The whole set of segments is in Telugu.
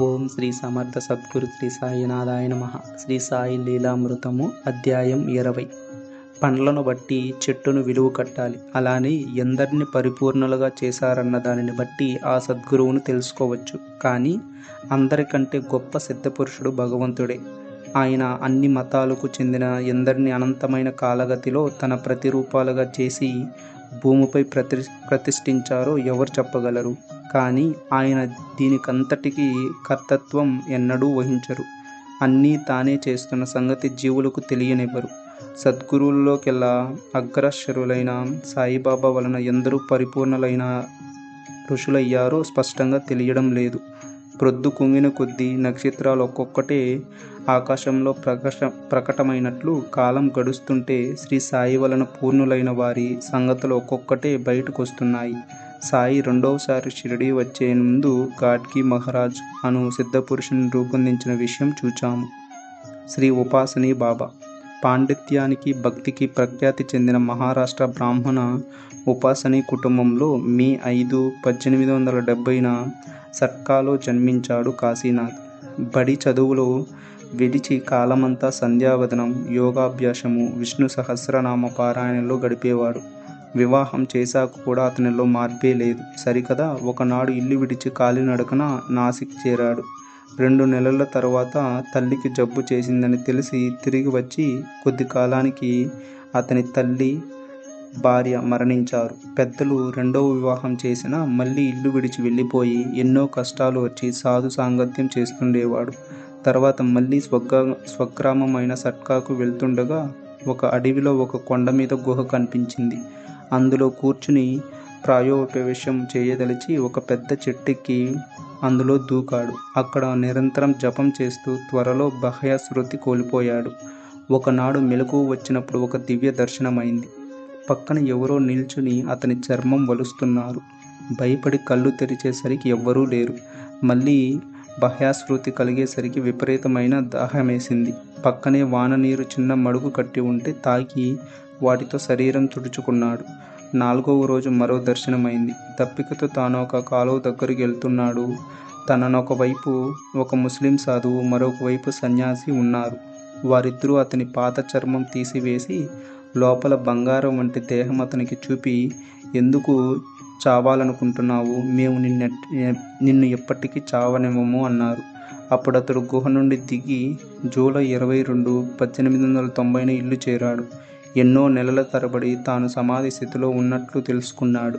ఓం శ్రీ సమర్థ సద్గురు శ్రీ సాయినాథాయ నమ. శ్రీ సాయి లీలామృతము అధ్యాయం ఇరవై. పండ్లను బట్టి చెట్టును విలువ కట్టాలి. అలానే ఎందరిని పరిపూర్ణలుగా చేశారన్న దానిని బట్టి ఆ సద్గురువును తెలుసుకోవచ్చు. కానీ అందరికంటే గొప్ప సిద్ధపురుషుడు భగవంతుడే. ఆయన అన్ని మతాలకు చెందిన ఎందరిని అనంతమైన కాలగతిలో తన ప్రతిరూపాలుగా చేసి భూమిపై ప్రతి ప్రతిష్ఠించారో ఎవరు చెప్పగలరు? కానీ ఆయన దీనికంతటికీ కర్తత్వం ఎన్నడూ వహించరు. అన్నీ తానే చేస్తున్న సంగతి జీవులకు తెలియనివ్వరు. సద్గురువుల్లోకెల్లా అగ్రశరులైన సాయిబాబా వలన ఎందరూ పరిపూర్ణులైన ఋషులయ్యారో స్పష్టంగా తెలియడం లేదు. ప్రొద్దు కుంగిన కొద్దీ నక్షత్రాలు ఒక్కొక్కటే ఆకాశంలో ప్రకట ప్రకటమైనట్లు కాలం గడుస్తుంటే శ్రీ సాయి వలన పూర్ణులైన వారి సంగతులు ఒక్కొక్కటే బయటకు వస్తున్నాయి సాయి రెండవసారి షిరిడి వచ్చే ముందు గాడ్కి మహారాజ్ అను సిద్ధపురుషుని రూపొందించిన విషయం చూచాము. శ్రీ ఉపాసని బాబా. పాండిత్యానికి భక్తికి ప్రఖ్యాతి చెందిన మహారాష్ట్ర బ్రాహ్మణ ఉపాసని కుటుంబంలో మే ఐదు పద్దెనిమిది వందల డెబ్భైన సట్కాలో జన్మించాడు కాశీనాథ్. బడి చదువులో విడిచి కాలమంతా సంధ్యావదనం యోగాభ్యాసము విష్ణు సహస్రనామ పారాయణలో గడిపేవాడు. వివాహం చేశాక కూడా అతనిలో మార్పే లేదు. సరికదా? ఒకనాడు ఇల్లు విడిచి కాలినడకన నాసిక్ చేరాడు. రెండు నెలల తర్వాత తల్లికి జబ్బు చేసిందని తెలిసి తిరిగి వచ్చి కొద్ది కాలానికి అతని తల్లి భార్య మరణించారు. పెద్దలు రెండవ వివాహం చేసినా మళ్ళీ ఇల్లు విడిచి వెళ్ళిపోయి ఎన్నో కష్టాలు వచ్చి సాధు సాంగత్యం చేస్తుండేవాడు. తర్వాత మళ్ళీ స్వగ్రా స్వగ్రామమైన సట్కాకు వెళ్తుండగా ఒక అడవిలో ఒక కొండ మీద గుహ కనిపించింది. అందులో కూర్చుని ప్రాయోపవేశం చేయదలిచి ఒక పెద్ద చెట్టెక్కి అందులో దూకాడు. అక్కడ నిరంతరం జపం చేస్తూ త్వరలో బాహ్యశృతి కోల్పోయాడు. ఒకనాడు మెలకు వచ్చినప్పుడు ఒక దివ్య దర్శనమైంది. పక్కన ఎవరో నిల్చుని అతని చర్మం వలుస్తున్నారు. భయపడి కళ్ళు తెరిచేసరికి ఎవ్వరూ లేరు. మళ్ళీ బాహ్యాస్ఫృతి కలిగేసరికి విపరీతమైన దాహమేసింది. పక్కనే వాన నీరు చిన్న మడుగు కట్టి ఉంటే తాకి వాటితో శరీరం తుడుచుకున్నాడు. నాలుగవ రోజు మరో దర్శనమైంది. తప్పికతో తాను ఒక కాలువ దగ్గరికి వెళ్తున్నాడు. తననొక వైపు ఒక ముస్లిం సాధువు మరొక వైపు సన్యాసి ఉన్నారు. వారిద్దరూ అతని పాత చర్మం తీసివేసి లోపల బంగారం వంటి దేహం అతనికి చూపి ఎందుకు చావాలనుకుంటున్నావు? మేము నిన్న నిన్ను ఎప్పటికీ చావనివ్వము అన్నారు. అప్పుడు అతడు గుహ నుండి దిగి జూలై ఇరవై రెండు పద్దెనిమిది వందల తొంభైన ఇల్లు చేరాడు. ఎన్నో నెలల తరబడి తాను సమాధి స్థితిలో ఉన్నట్లు తెలుసుకున్నాడు.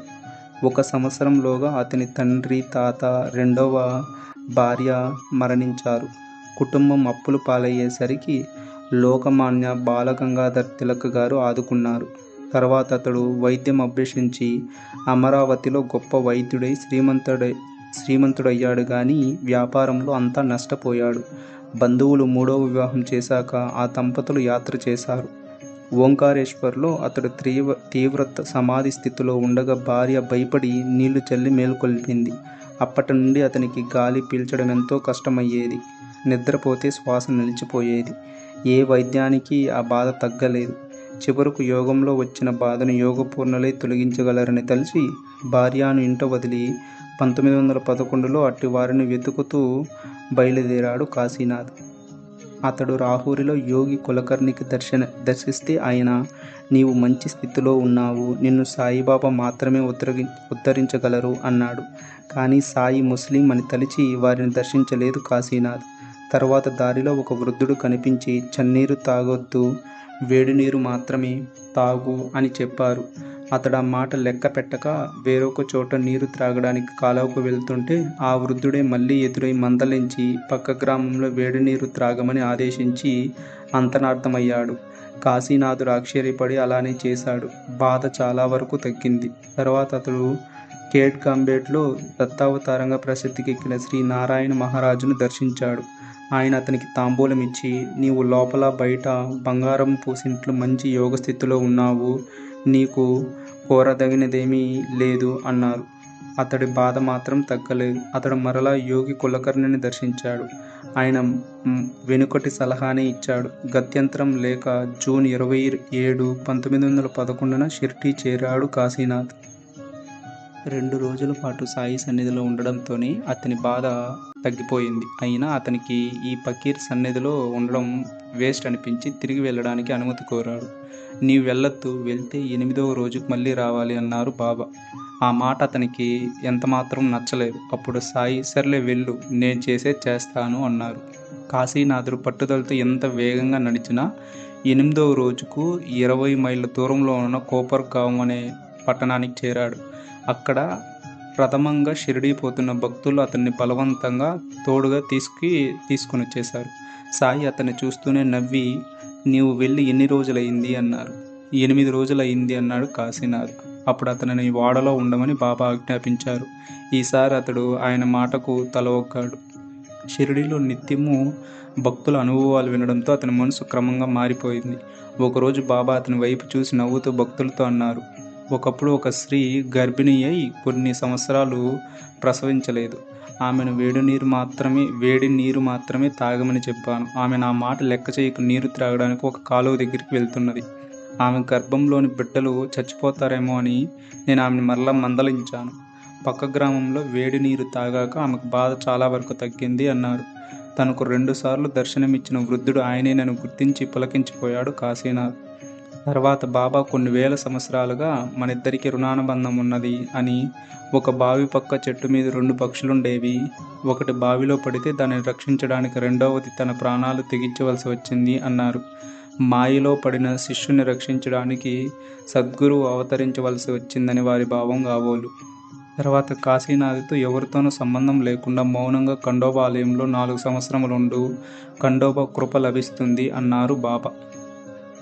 ఒక సంవత్సరంలోగా అతని తండ్రి తాత రెండవ భార్య మరణించారు. కుటుంబం అప్పులు పాలయ్యేసరికి లోకమాన్య బాలగంగాధర్ తిలక్ గారు ఆదుకున్నారు. తర్వాత అతడు వైద్యం అభ్యసించి అమరావతిలో గొప్ప వైద్యుడై శ్రీమంతుడై శ్రీమంతుడయ్యాడు కానీ వ్యాపారంలో అంతా నష్టపోయాడు. బంధువులు మూడవ వివాహం చేశాక ఆ దంపతులు యాత్ర చేశారు. ఓంకారేశ్వర్లో అతడు తీవ్ర తీవ్రత సమాధి స్థితిలో ఉండగా భార్య భయపడి నీళ్ళు చల్లి మేలుకొల్పింది. అప్పటి నుండి అతనికి గాలి పీల్చడం ఎంతో కష్టమయ్యేది. నిద్రపోతే శ్వాస నిలిచిపోయేది. ఏ వైద్యానికి ఆ బాధ తగ్గలేదు. చివరకు యోగంలో వచ్చిన బాధను యోగపూర్ణలై తొలగించగలరని తెలిసి భార్యను ఇంట వదిలి పంతొమ్మిది వందల పదకొండులో అట్టి వారిని వెతుకుతూ బయలుదేరాడు కాశీనాథ్. అతడు రాహూరిలో యోగి కులకర్ణికి దర్శన దర్శిస్తే ఆయన నీవు మంచి స్థితిలో ఉన్నావు నిన్ను సాయిబాబా మాత్రమే ఉత్తరి ఉద్ధరించగలరు అన్నాడు. కానీ సాయి ముస్లిం అని తలిచి వారిని దర్శించలేదు కాశీనాథ్. తర్వాత దారిలో ఒక వృద్ధుడు కనిపించి చన్నీరు తాగొద్దు వేడి నీరు మాత్రమే తాగు అని చెప్పారు. అతడు ఆ మాట లెక్క పెట్టక వేరొక చోట నీరు త్రాగడానికి కాలువకు వెళ్తుంటే ఆ వృద్ధుడే మళ్ళీ ఎదురై మందలించి పక్క గ్రామంలో వేడి నీరు త్రాగమని ఆదేశించి అంతనార్థమయ్యాడు. కాశీనాథుడు ఆశ్చర్యపడి అలానే చేశాడు. బాధ చాలా వరకు తగ్గింది. తర్వాత అతడు కేట్ కాంబేట్లో దత్తావతారంగా ప్రసిద్ధికెక్కిన శ్రీ నారాయణ మహారాజును దర్శించాడు. ఆయన అతనికి తాంబూలం ఇచ్చి నీవు లోపల బయట బంగారం పూసినట్లు మంచి యోగ స్థితిలో ఉన్నావు. నీకు కోరదగినదేమీ లేదు అన్నారు. అతడి బాధ మాత్రం తగ్గలేదు. అతడు మరలా యోగి కులకర్ణిని దర్శించాడు. ఆయన వెనుకటి సలహానే ఇచ్చాడు. గత్యంతరం లేక జూన్ ఇరవై ఏడు పంతొమ్మిది వందల పదకొండున షిర్టీ చేరాడు కాశీనాథ్. రెండు రోజుల పాటు సాయి సన్నిధిలో ఉండడంతోనే అతని బాధ తగ్గిపోయింది. అయినా అతనికి ఈ పకీర్ సన్నిధిలో ఉండడం వేస్ట్ అనిపించి తిరిగి వెళ్ళడానికి అనుమతి కోరాడు. నీ వెళ్ళొద్దు వెళ్తే ఎనిమిదవ రోజుకు మళ్ళీ రావాలి అన్నారు బాబా. ఆ మాట అతనికి ఎంతమాత్రం నచ్చలేదు. అప్పుడు సాయి సర్లే వెళ్ళు నేను చేసే చేస్తాను అన్నారు. కాశీనాథుడు పట్టుదలతో ఎంత వేగంగా నడిచినా ఎనిమిదవ రోజుకు ఇరవై మైళ్ళ దూరంలో ఉన్న కోపర్ కోపర్గాం అనే పట్టణానికి చేరాడు. అక్కడ ప్రథమంగా షిరిడీ పోతున్న భక్తులు అతన్ని బలవంతంగా తోడుగా తీసుకు తీసుకుని వచ్చేశారు. సాయి అతన్ని చూస్తూనే నవ్వి నీవు వెళ్ళి ఎన్ని రోజులైంది అన్నారు. ఎనిమిది రోజులైంది అన్నాడు కాశీనాథ్. అప్పుడు అతనిని వాడలో ఉండమని బాబా ఆజ్ఞాపించారు. ఈసారి అతడు ఆయన మాటకు తల ఒగ్గాడు షిరిడీలో నిత్యము భక్తుల అనుభవాలు వినడంతో అతని మనసు క్రమంగా మారిపోయింది. ఒకరోజు బాబా అతని వైపు చూసి నవ్వుతూ భక్తులతో అన్నారు ఒకప్పుడు ఒక స్త్రీ గర్భిణి అయి కొన్ని సంవత్సరాలు ప్రసవించలేదు. ఆమెను వేడి నీరు మాత్రమే వేడి నీరు మాత్రమే తాగమని చెప్పాను. ఆమె నా మాట లెక్క చేయక నీరు త్రాగడానికి ఒక కాలువ దగ్గరికి వెళ్తున్నది. ఆమె గర్భంలోని బిడ్డలు చచ్చిపోతారేమో అని నేను ఆమెను మరలా మందలించాను. పక్క గ్రామంలో వేడి నీరు తాగాక ఆమెకు బాధ చాలా వరకు తగ్గింది అన్నారు. తనకు రెండుసార్లు దర్శనమిచ్చిన వృద్ధుడు ఆయనే నన్ను గుర్తించి పులకించిపోయాడు కాశీనాథ్. తర్వాత బాబా కొన్ని వేల సంవత్సరాలుగా మన ఇద్దరికి రుణానుబంధం ఉన్నది అని ఒక బావి పక్క చెట్టు మీద రెండు పక్షులుండేవి. ఒకటి బావిలో పడితే దానిని రక్షించడానికి రెండవది తన ప్రాణాలు తెగించవలసి వచ్చింది అన్నారు. మాయలో పడిన శిష్యుని రక్షించడానికి సద్గురువు అవతరించవలసి వచ్చిందని వారి భావం కావోలు తర్వాత కాశీనాథ్తో ఎవరితోనూ సంబంధం లేకుండా మౌనంగా ఖండోబా ఆలయంలో నాలుగు సంవత్సరములుండు ఖండోబా కృప లభిస్తుంది అన్నారు బాబా.